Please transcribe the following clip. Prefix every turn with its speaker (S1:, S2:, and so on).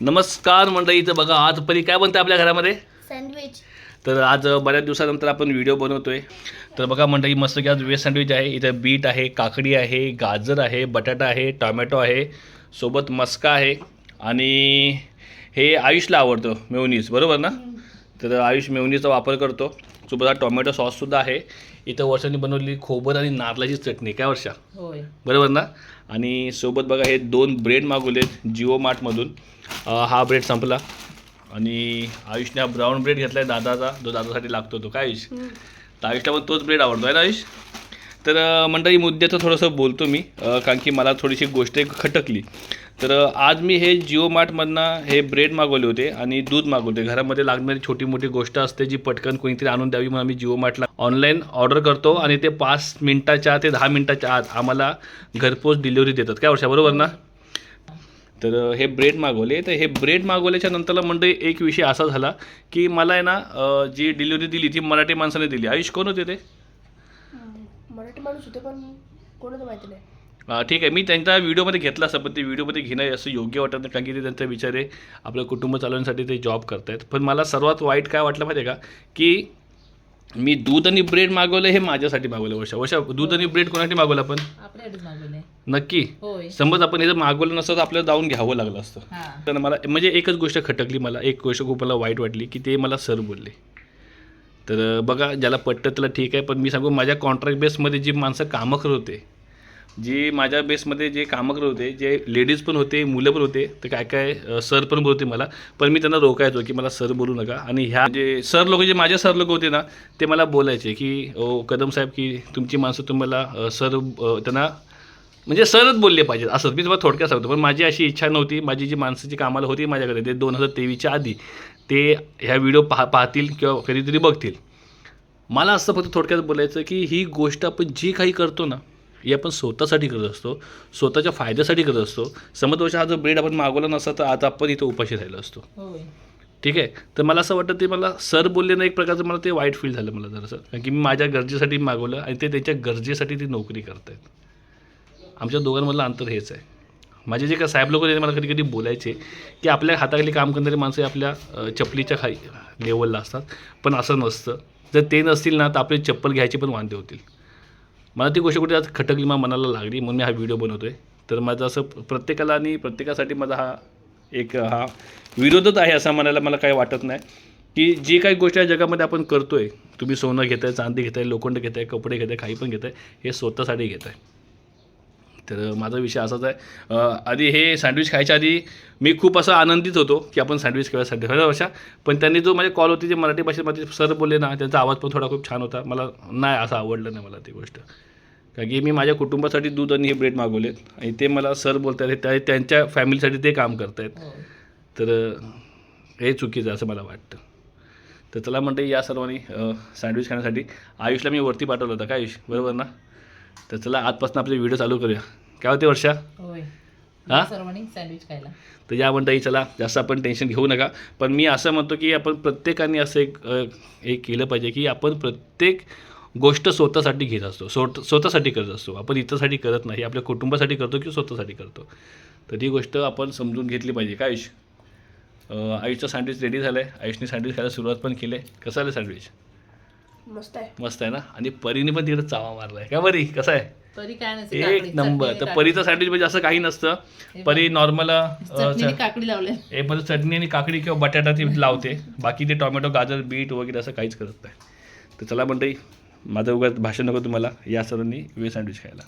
S1: नमस्कार मंडळी इथं बघा आज परी काय बनतं आपल्या घरामध्ये?
S2: सँडविच
S1: तर आज बऱ्याच दिवसानंतर आपण व्हिडिओ बनवतोय. तर बघा मंडळी मस्त की आज वेज सँडविच आहे. इथं बीट आहे काकडी आहे गाजर आहे बटाटा आहे टॉमॅटो आहे सोबत मस्का आहे आणि हे आयुषला आवडतं मेवनीज बरोबर ना? तर आयुष मेवनीचा वापर करतो. सोबत हा टॉमॅटो सॉससुद्धा आहे. इथं वर्षांनी बनवलेली खोबर आणि नारळाची चटणी काय वर्षा?
S3: होय.
S1: बरोबर ना? आणि सोबत बघा हे दोन ब्रेड मागवलेत जिओ मार्टमधून हा ब्रेड संपला. आणि आयुषने हा ब्राऊन ब्रेड घेतला आहे दादाचा जो दादासाठी लागतो तो. काय आयुष? तर आयुषला पण तोच ब्रेड आवडतो आहे ना आयुष? तर मंडळी मुद्द्याचं थोडंसं बोलतो मी कारण की मला थोडीशी गोष्ट एक खटकली. तर आज मी हे जिओ मार्टमधनं हे ब्रेड मागवले होते आणि दूध मागवले घरामध्ये लागणारी छोटी मोठी गोष्ट असते जी पटकन कोणीतरी आणून द्यावी म्हणून आम्ही जिओ मार्टला ऑनलाईन ऑर्डर करतो आणि ते पाच मिनटाच्या ते दहा मिनटाच्या आत आम्हाला घरपोच डिलिव्हरी देतात. काय वर्षा बरोबर ना? तर हे ब्रेड मागवले. तर हे ब्रेड मागवल्याच्या नंतरला म्हणजे एक विषय असा झाला की मला आहे ना जी डिलिव्हरी दिली ती मराठी माणसाने दिली. आयुष कोण होते ते?
S2: मराठी माणूस होते पण कोणाचं माहिती नाही.
S1: अं, ठीक आहे. मी त्यांचा व्हिडिओमध्ये घेतला असं पण ते व्हिडिओमध्ये घेणं असं योग्य वाटत नाही कारण की ते त्यांचा विचार आहे. आपलं कुटुंब चालवण्यासाठी ते जॉब करतायत. पण मला सर्वात वाईट काय वाटलं माहिती आहे का? की मी दूध आणि ब्रेड मागवलं हे माझ्यासाठी मागवलं वर्षा. वर्षा दूध आणि ब्रेड कोणासाठी मागवलं आपण?
S3: आपल्याकडेच
S1: नक्की.
S3: होय.
S1: समज आपण हे जर मागवलं नसतं तर आपल्याला जाऊन घ्यावं लागलं असतं.
S3: हा.
S1: तर मला म्हणजे एकच गोष्ट खटकली मला एक गोष्ट खूप मला वाईट वाटली की ते मला सर बोलले. तर बघा ज्याला पटतं त्याला ठीक आहे पण मी सांगू माझ्या कॉन्ट्रॅक्ट बेसमध्ये जी माणसं कामं करत होते जी माझ्या बेसमध्ये जे कामं करत होते जे लेडीज पण होते मुलं पण होते तर काय काय सर पण बोलते मला पण मी त्यांना रोखायचो की मला सर बोलू नका. आणि ह्या जे सर लोक जे माझे सर लोक होते ना ते मला बोलायचे की ओ कदम साहेब की तुमची माणसं तुम्हाला सर त्यांना म्हणजे सरच बोलले पाहिजेत. असंच मी तुम्हाला थोडक्यात सांगतो पण माझी अशी इच्छा नव्हती माझी जी माणसाची कामाला होती माझ्याकडे ते दोन हजार तेवीसच्या आधी ते ह्या व्हिडिओ पाह पाहतील किंवा कधीतरी बघतील. मला असं फक्त थोडक्यात बोलायचं की ही गोष्ट आपण जी काही करतो ना ही आपण स्वतःसाठी करत असतो स्वतःच्या फायद्यासाठी करत असतो. समज हा जो ब्रेड आपण मागवला नसता तर आता आपण इथं उपाशी राहिलो असतो. ठीक आहे? तर मला असं वाटतं ते मला सर बोलले ना एक प्रकारचं मला ते वाईट फील झालं मला जरासं. कारण की मी माझ्या गरजेसाठी मागवलं आणि ते त्याच्या गरजेसाठी ती नोकरी करतायत. आमच्या दोघांमधलं अंतर हेच आहे. माझे जे काय साहेब लोक मला कधी कधी बोलायचे की आपल्या हाताखाली काम करणारी माणसं आपल्या चपलीच्या खाली लेवलला असतात. पण असं नसतं. जर ते नसतील ना तर आपली चप्पल घ्यायचे पण वांदे होतील. मला ती गोष्ट कुठे आज खटकली मला मनाला लागली म्हणून मी हा व्हिडिओ बनवतो आहे तर माझं असं प्रत्येकाला आणि प्रत्येकासाठी माझा हा एक हा विरोधच आहे असं म्हणायला मला काही वाटत नाही. की जी काही गोष्ट या जगामध्ये आपण करतो आहे तुम्ही सोनं घेताय चांदी घेताय लोखंड घेताय कपडे घेताय काही पण घेताय हे स्वतःसाठी घेताय. तर माझा विषय असाच आहे. आधी हे सँडविच खायच्या आधी मी खूप असं आनंदित होतो की आपण सँडविच किंवा सँडविच अशा. पण त्यांनी जो माझे कॉल होती जे मराठी भाषेमध्ये सर बोलले ना त्यांचा आवाज पण थोडा खूप छान होता. मला नाही असं आवडलं नाही मला ती गोष्ट. कारण की मी माझ्या कुटुंबासाठी दूध आणि हे ब्रेड मागवलेत. आणि ते मला सर बोलत आहेत त्या त्यांच्या फॅमिलीसाठी ते काम करतायत.
S3: होय
S1: तर अ, हे चुकीचं आहे असं मला वाटतं. तर चला म्हणते या सर्वांनी सँडविच खाण्यासाठी. आयुषला मी वरती पाठवलं होतं का आयुष? बरोबर ना? तर चला आजपासून आपले व्हिडिओ चालू करूया. काय होते वर्षा? हा?
S3: सँडविच खायला.
S1: तर या म्हणताही चला जास्त आपण टेन्शन घेऊ नका. पण मी असं म्हणतो की आपण प्रत्येकाने असं एक एक केलं पाहिजे की आपण प्रत्येक गोष्ट स्वतःसाठी घेत असतो. स्वत स्वतःसाठी करत असतो. आपण इतरसाठी करत नाही. आपल्या कुटुंबासाठी करतो की स्वतःसाठी करतो. तर ती गोष्ट आपण समजून घेतली पाहिजे. काय आयुष? आयुषचं सँडविच रेडी झालं आहे आयुषने सँडविच खायला सुरुवात पण केली आहे. कसं आलं सँडविच
S2: मस्त आहे.
S1: मस्त आहे ना? आणि परीने पण तिकडे चावा मारला आहे का परी? कसं आहे?
S3: तरी काय नसतं
S1: एक नंबर. तर परीचं सँडविच म्हणजे असं काही नसतं. परी नॉर्मल
S3: काकडी लावले
S1: हे चटणी आणि काकडी किंवा बटाटा ती लावते. बाकी ते टोमॅटो गाजर बीट वगैरे असं काहीच करत नाही. तर चला म्हणते माझं उगाच भाषण नको तुम्हाला. या सर्वांनी वे सँडविच खायला.